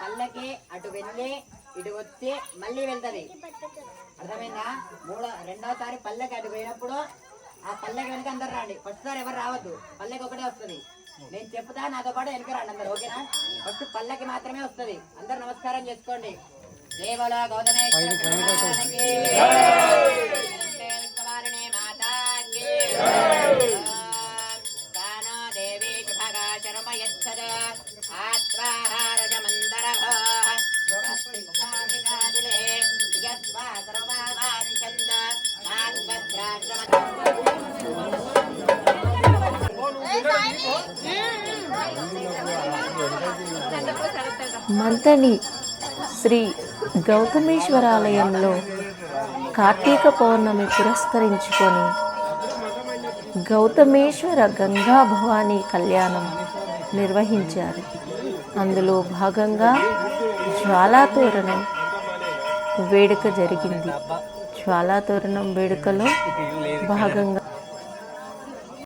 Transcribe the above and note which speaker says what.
Speaker 1: పల్లకి అటు వెళ్ళి ఇటు వచ్చి మళ్ళీ వెళ్తది. అర్థమైందా? మూడో రెండోసారి పల్లెకి అటు పోయినప్పుడు ఆ పల్లెకి వెనక అందరు రండి. ఫస్ట్ సారి ఎవరు రావద్దు. పల్లెకి ఒకటే వస్తుంది. నేను చెప్తా నాతో పాటు వెనక రండి అందరు ఓకేనా? ఫస్ట్ పల్లెకి మాత్రమే వస్తుంది. అందరు నమస్కారం చేసుకోండి. దేవల గౌతమేశ్వర
Speaker 2: మంతని శ్రీ గౌతమేశ్వరాలయంలో కార్తీక పౌర్ణమి పురస్కరించుకొని గౌతమేశ్వర గంగా భవానీ కళ్యాణం నిర్వహించారు. అందులో భాగంగా జ్వాలాతోరణం వేడుక జరిగింది. జ్వాలాతోరణం వేడుకలో భాగంగా